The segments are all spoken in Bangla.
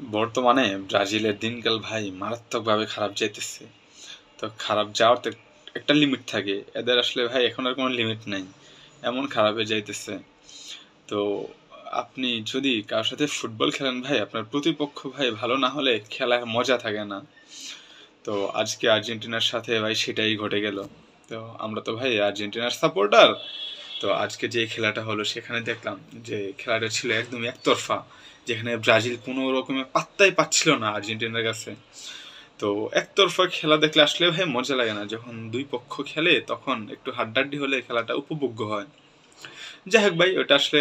বর্তমানে ব্রাজিলের দিনকাল ভাই মারাত্মকভাবে খারাপ যাইতেছে। তো খারাপ যাওয়ার তো একটা লিমিট থাকে। এদের আসলে ভাই এখন আর কোনো লিমিট নাই। এমন খারাপ যাইতেছে। তো আপনি যদি কারোর সাথে ফুটবল খেলেন ভাই, আপনার প্রতিপক্ষ ভাই ভালো না হলে খেলায় মজা থাকে না। তো আজকে আর্জেন্টিনার সাথে ভাই সেটাই ঘটে গেল। তো আমরা তো ভাই আর্জেন্টিনার সাপোর্টার। তো আজকে যে খেলাটা হলো সেখানে দেখলাম যে খেলাটা ছিল একদমই একতরফা। যেখানে ব্রাজিল কোনো রকমের পাত্তাই পাচ্ছিল না আর্জেন্টিনার কাছে। তো একতরফা খেলা দেখলে আসলে ভাই মজা লাগে না। যখন দুই পক্ষ খেলে তখন একটু হাড্ডাড্ডি হলে খেলাটা উপভোগ্য হয়। যাই হোক ভাই, ওটা আসলে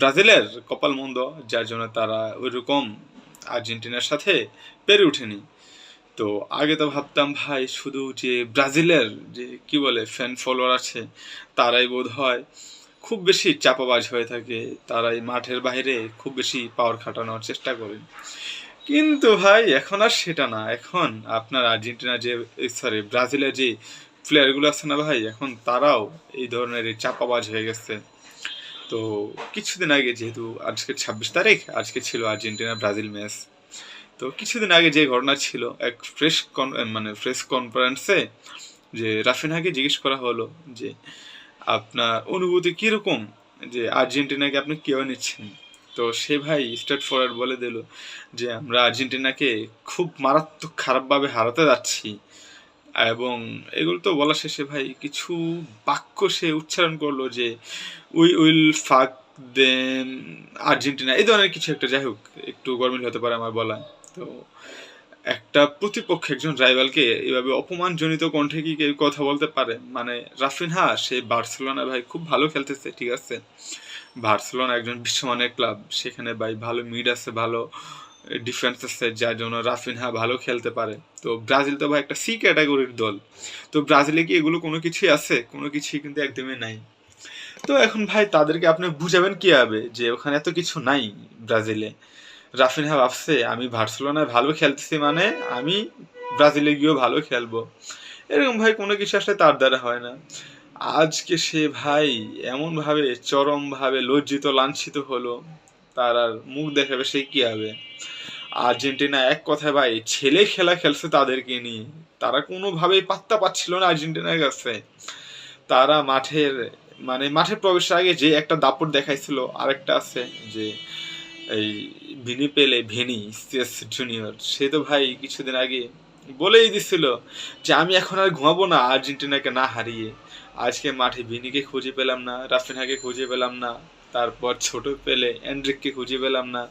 ব্রাজিলের কপাল মন্দ, যার জন্য তারা ওইরকম আর্জেন্টিনার সাথে পেরে ওঠেনি। তো আগে তো ভাবতাম, ভাই, শুধু যে ব্রাজিলের যে কি বলে ফ্যান ফলোয়ার আছে, তারাই বোধ হয় খুব বেশি চাপাবাজ হয়ে থাকে। তারাই মাঠের বাইরে খুব বেশি পাওয়ার খাটানোর চেষ্টা করেন। কিন্তু ভাই, এখন আর সেটা না। এখন আপনার আর্জেন্টিনা যে সরি ব্রাজিলের যে প্লেয়ারগুলো আছে না ভাই, এখন তারাও এই ধরনের চাপাবাজ হয়ে গেছে। তো কিছুদিন আগে যেহেতু, আজকে ছাব্বিশ তারিখ, আজকে ছিল আর্জেন্টিনা ব্রাজিল ম্যাচ তো কিছুদিন আগে যে ঘটনা ছিল, এক ফ্রেশ মানে ফ্রেশ কনফারেন্সে যে রাফিনহাকে জিজ্ঞেস করা হলো যে আপনার অনুভূতি কীরকম? যে আর্জেন্টিনাকে আপনি কেউ নিচ্ছেন? তো সে ভাই স্ট্রেট ফরওয়ার্ড বলে দিল যে, আমরা আর্জেন্টিনাকে খুব মারাত্মক খারাপভাবে হারাতে যাচ্ছি। এবং এগুলো তো বলা শেষে ভাই কিছু বাক্য সে উচ্চারণ করল যে উই উইল ফাক দেন আর্জেন্টিনা। এই ধরনের কিছু একটা, যাই হোক, একটু গরমিল হতে পারে আমার বলা তো একটা প্রতিপক্ষ, একজন রাইভালকে এভাবে অপমানজনিত কণ্ঠে কি কেউ কথা বলতে পারে? মানে রাফিনহা, সে বার্সেলোনা ভাই খুব ভালো খেলতেছে, ঠিক আছে? বার্সেলোনা একজন বিশ্বমানের ক্লাব, সেখানে ভাই ভালো মিড আছে, ভালো ডিফেন্স আছে, যার জন্য রাফিনহা ভালো খেলতে পারে। তো ব্রাজিল তো ভাই একটা সি ক্যাটাগরির দল। তো ব্রাজিলে কি এগুলো কোনো কিছুই আছে? কোনো কিছুই কিন্তু একদমই নাই। তো এখন ভাই তাদেরকে আপনি বুঝাবেন কি হবে যে ওখানে এত কিছু নাই ব্রাজিলে? রাফিনহা ভাবছে, আমি বার্সেলোনায় ভালো খেলতেছি মানে আমি ব্রাজিলে গিয়েও ভালো খেলব। এরকম ভাই কোনো কিছু আসলে তার দ্বারা হয় না। আজকে সে ভাই এমনভাবে চরমভাবে লজ্জিত, লাঞ্ছিত হলো, তার আর মুখ দেখাবে সে কী হবে? আর্জেন্টিনা এক কথায় ভাই, ছেলে খেলা খেলছে তাদেরকে নিয়ে। তারা কোনোভাবেই পাত্তা পাচ্ছিল না আর্জেন্টিনার কাছে। তারা মাঠের মানে মাঠে প্রবেশের আগে যে একটা দাপট দেখাইছিল, আরেকটা আছে যে এই ভিনি পেলে ভেনি, সিএস জুনিয়র। সে তো ভাই কিছুদিন আগে বলেই দিছিল যে আমি এখন আর ঘুমাবো না আর্জেন্টিনাকে না হারিয়ে। আজকে মাঠে ভিনিকে খুঁজে পেলাম না, রাফিনাকে খুঁজে পেলাম না, তারপর ছোট পেলে অ্যান্ড্রিককে খুঁজে পেলাম না।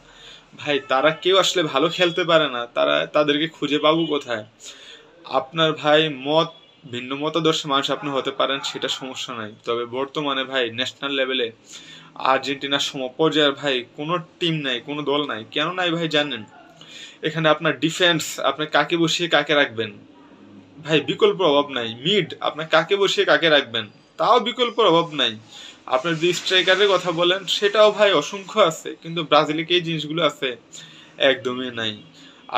ভাই, তারা কেউ আসলে ভালো খেলতে পারে না, তারা তাদেরকে খুঁজে পাবো কোথায়? আপনার ভাই মত ভিন্ন মতাদর্শ মানুষ আপনি হতে পারেন, সেটা সমস্যা নাই। তবে বর্তমানে ভাই ন্যাশনাল লেভেলে আর্জেন্টিনার সমপর্যায়ের ভাই, কোনো টিম নাই, কোনো দল নাই। কেন নাই ভাই জানেন? এখানে আপনার ডিফেন্স আপনি কাকে বসিয়ে কাকে রাখবেন? ভাই, বিকল্প অভাব নাই। মিড আপনার কাকে বসিয়ে কাকে রাখবেন? তাও বিকল্প অভাব নাই। আপনার দুই স্ট্রাইকারের কথা বলেন, সেটাও ভাই অসংখ্য আছে, কিন্তু ব্রাজিলে এই জিনিসগুলো আছে? একদমই নাই।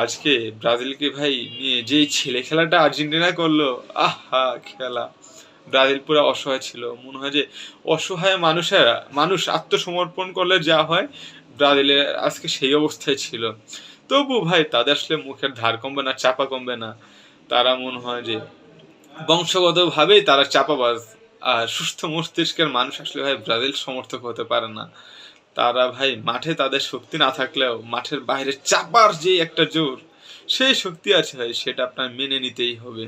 আজকে ব্রাজিলকে ভাই নিয়ে যেই ছেলে খেলাটা আর্জেন্টিনা করল, আহা, খেলা। ব্রাজিল পুরো অসহায় ছিল। মনে হয় যে অসহায় মানুষের, মানুষ আত্মসমর্পণ করলে যা হয়, ব্রাজিলের আজকে সেই অবস্থায় ছিল। তবু ভাই তাদের আসলে মুখের ধার কমবে না, চাপা কমবে না। তারা মনে হয় যে বংশগতভাবেই তারা চাপাবাজ। আর সুস্থ মস্তিষ্কের মানুষ আসলে ভাই ব্রাজিল সমর্থক হতে পারে না। তারা ভাই, মাঠে তাদের শক্তি না থাকলেও মাঠের বাইরে চাপার যে একটা জোর, সেই শক্তি আছে ভাই, সেটা আপনার মেনে নিতেই হবে।